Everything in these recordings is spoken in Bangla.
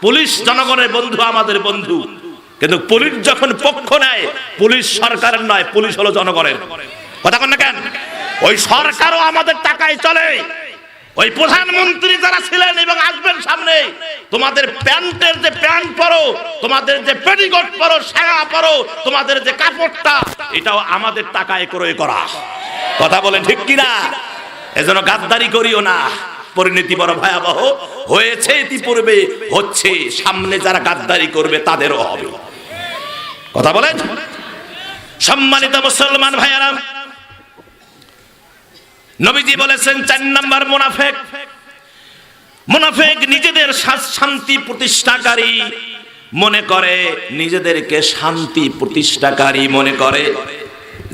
পুলিশ জনগণের বন্ধু, আমাদের বন্ধু। কিন্তু পুলিশ যখন পক্ষ নেয়, পুলিশ সরকারের নয়, পুলিশ হলো জনগণের। কথা না কেন? ওই সরকারও আমাদের টাকায় চলে। ওই প্রধানমন্ত্রী যারা ছিলেন এবং আসবেন সামনে, তোমাদের প্যান্টের যে প্যান্ট পরো, তোমাদের যে পেটিকোট পরো সায়া পরো, তোমাদের যে কাপড়টা, এটাও আমাদের টাকায় ক্রয় করা। কথা বলেন ঠিক কিনা? এজন্য গাদ্দারি করিও না। পরিণতি বড় ভয়াবহ হয়েছে, ইতিপূর্বে হচ্ছে, সামনে যারা গাদ্দারি করবে তাদেরও হবে। কথা বলেন? সম্মানিত মুসলমান ভাইয়ারা, নবীজি বলেছেন, চার নাম্বার মুনাফেক। মুনাফেক নিজেদের শান্তি প্রতিষ্ঠাকারী মনে করে, নিজেদেরকে শান্তি প্রতিষ্ঠাকারী মনে করে।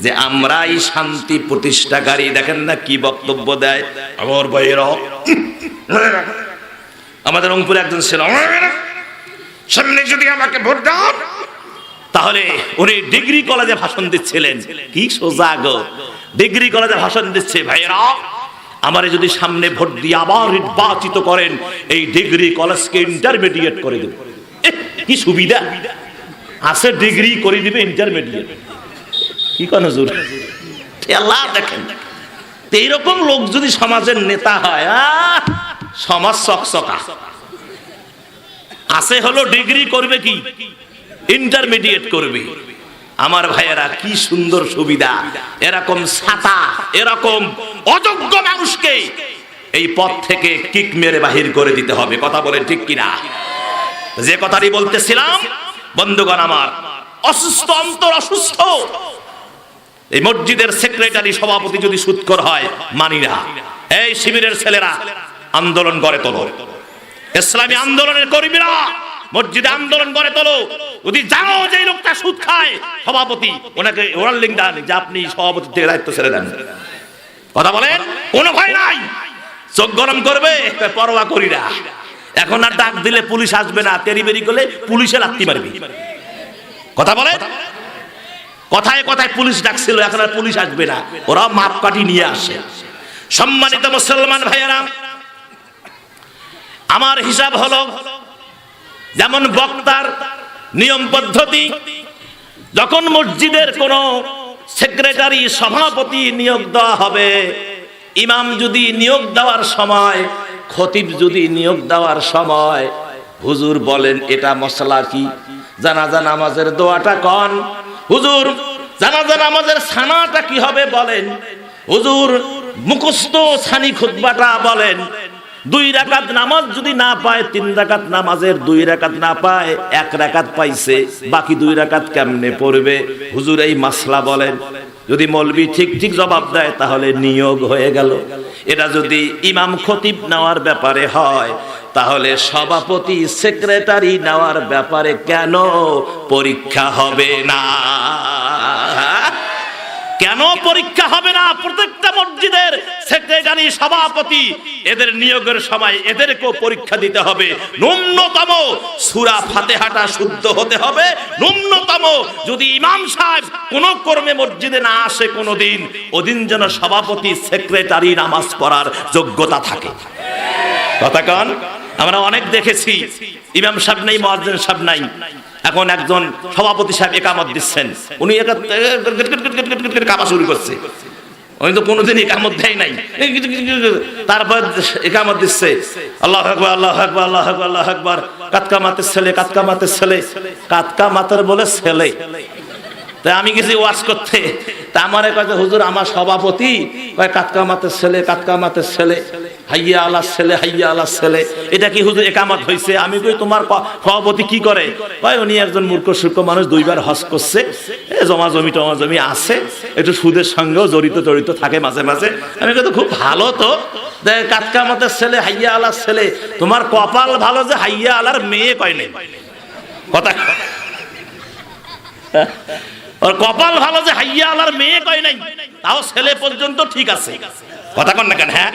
যে আমরাই শান্তি প্রতিষ্ঠাকারী। দেখেন না কি বক্তব্য দেয়? আমার ভাইয়ের, আমাদের রংপুরে একজন ছিল সামনে যদি আমাকে ভোট দাও, তাহলে উনি ডিগ্রি কলেজে ভাষণ দিচ্ছিলেন। কি সোজা গো। ডিগ্রি কলেজে ভাষণ দিচ্ছে, ভাইয়েরা, আমারে যদি সামনে ভোট দিয়ে আবার নির্বাচিত করেন, এই ডিগ্রি কলেজকে ইন্টারমিডিয়েট করে দেব। কি সুবিধা? আছে ডিগ্রি, করে দিবে ইন্টারমিডিয়েট কি কোন জোর দেখেন। এইরকম লোক যদি সমাজের নেতা হয় সমাজ চকচকা। আছে হলো ডিগ্রি করবে কি? ইন্টারমিডিয়েট করবে। আমার ভাইয়েরা, কি সুন্দর সুবিধা। এরকম ছাতা, এরকম অযোগ্য মানুষকে এই পথ থেকে কিক মেরে বাহির করে দিতে হবে। কথা বলেন ঠিক কিনা? যে কথাটি বলতেছিলাম, বন্ধুগণ আমার, অসুস্থ, অন্তর অসুস্থ এই মসজিদের সেক্রেটারি সভাপতি যদি সুৎকর হয়, মানি না। এই শিবিরের ছেলেরা আন্দোলন করে তোলো। ইসলামী আন্দোলনের কর্মীরা মসজিদে আন্দোলন করে তোলো। যদি জানো যে লোকটা সুদ খায়, সভাপতি, ওনাকে ওয়ার্লিং দেন যে আপনি সভাপতি থেকে দায়িত্ব ছেড়ে দেন। কথা বলেন? কোনো ভয় নাই। চোখ গরম করবে পরোয়া করি না। এখন আর ডাক দিলে পুলিশ আসবে না। তেরি বেরি করলে পুলিশে লাত্তি মারবি কথা বলে কথায় কথায় পুলিশ ডাকছিল, এখন আর পুলিশ আসবে না। ওরা মাপকাঠি নিয়ে আসে। সম্মানিত মুসলমান ভাইয়েরা, আমার হিসাব হলো, যেমন বক্তার নিয়ম পদ্ধতি, যখন মসজিদের কোন সেক্রেটারি, সভাপতি নিয়োগ দেওয়া হবে, ইমাম যদি নিয়োগ দেওয়ার সময়, খতিব যদি নিয়োগ দেওয়ার সময়, হুজুর বলেন, এটা মশলা কি? জানাজা, নামাজের দোয়াটা কন? হুজুর, জানাজা নামাজের ছানাটা কি হবে বলেন? হুজুর, মুখস্থ সানি খুতবাটা বলেন। দুই রাকাত নামাজ যদি না পায়, তিন রাকাত নামাজের দুই রাকাত না পায়, এক রাকাত পাইছে, বাকি দুই রাকাত কেমনে পড়বে? হুজুর, এই মাসলা বলেন। যদি মলবি ঠিক ঠিক জবাব দেয়, তাহলে নিয়োগ হয়ে গেল। এটা যদি ইমাম খতিব নেওয়ার ব্যাপারে হয়, তাহলে সভাপতি সেক্রেটারি নেওয়ার ব্যাপারে কেন পরীক্ষা হবে না? কেন পরীক্ষা হবে না প্রত্যেকটা মসজিদের সেক্রেটারি, সভাপতি? এদের নিয়োগের সময় এদেরকেও পরীক্ষা দিতে হবে। ন্যূনতম সুরা ফাতেহাটা শুদ্ধ হতে হবে। ন্যূনতম যদি ইমাম সাহেব কোন কর্মে মসজিদে না আসে কোনোদিন, ওদিন যেন সভাপতি, সেক্রেটারি নামাজ পড়ার যোগ্যতা থাকে। কথা কন? আমরা অনেক দেখেছি। ইমাম সাহেব নাই মহাজন সাহেব নাই। এখন একজন সভাপতি সাহেব একামত দিচ্ছেন। উনি কাপা শুরু করছে। উনি তো কোনোদিন একামত দেয় নাই। তারপর একামত দিচ্ছে। আল্লাহ আকবর আল্লাহ আকবর আল্লাহ আকবর আল্লাহ আকবর। কাতকা মাতের ছেলে, কাতকা মাতের ছেলে। কাতকা মাতের বলে ছেলে। তাই আমি গেছি ওয়াজ করতে। তা আমার কয়েছে হুজুর, আমার সভাপতি কয় কাতকা মাতের ছেলে, কাতকা মাতের ছেলে। হাইয়া আলা ছেলে, হাইয়া আলা ছেলে। এটা কি হুজুর একামত হয়েছে আমি কই, তোমার সভাপতি কি করে? কয়, উনি একজন মূর্খ সূর্খ মানুষ, দুইবার হজ করছে। এ জমা জমি টমা জমি আছে। একটু সুদের সঙ্গেও জড়িত জড়িত থাকে মাঝে মাঝে। আমি কিন্তু খুব ভালো তো। দেখ কাতকা মাতের ছেলে, হাইয়া আলার ছেলে। তোমার কপাল ভালো যে হাইয়া আলার মেয়ে কয় নেই? কথা ওর কপাল ভালো যে হাইয়া আলার মেয়ে কয় নাই? তাও ছেলে পর্যন্ত ঠিক আছে। কথা কন না কেন হ্যাঁ?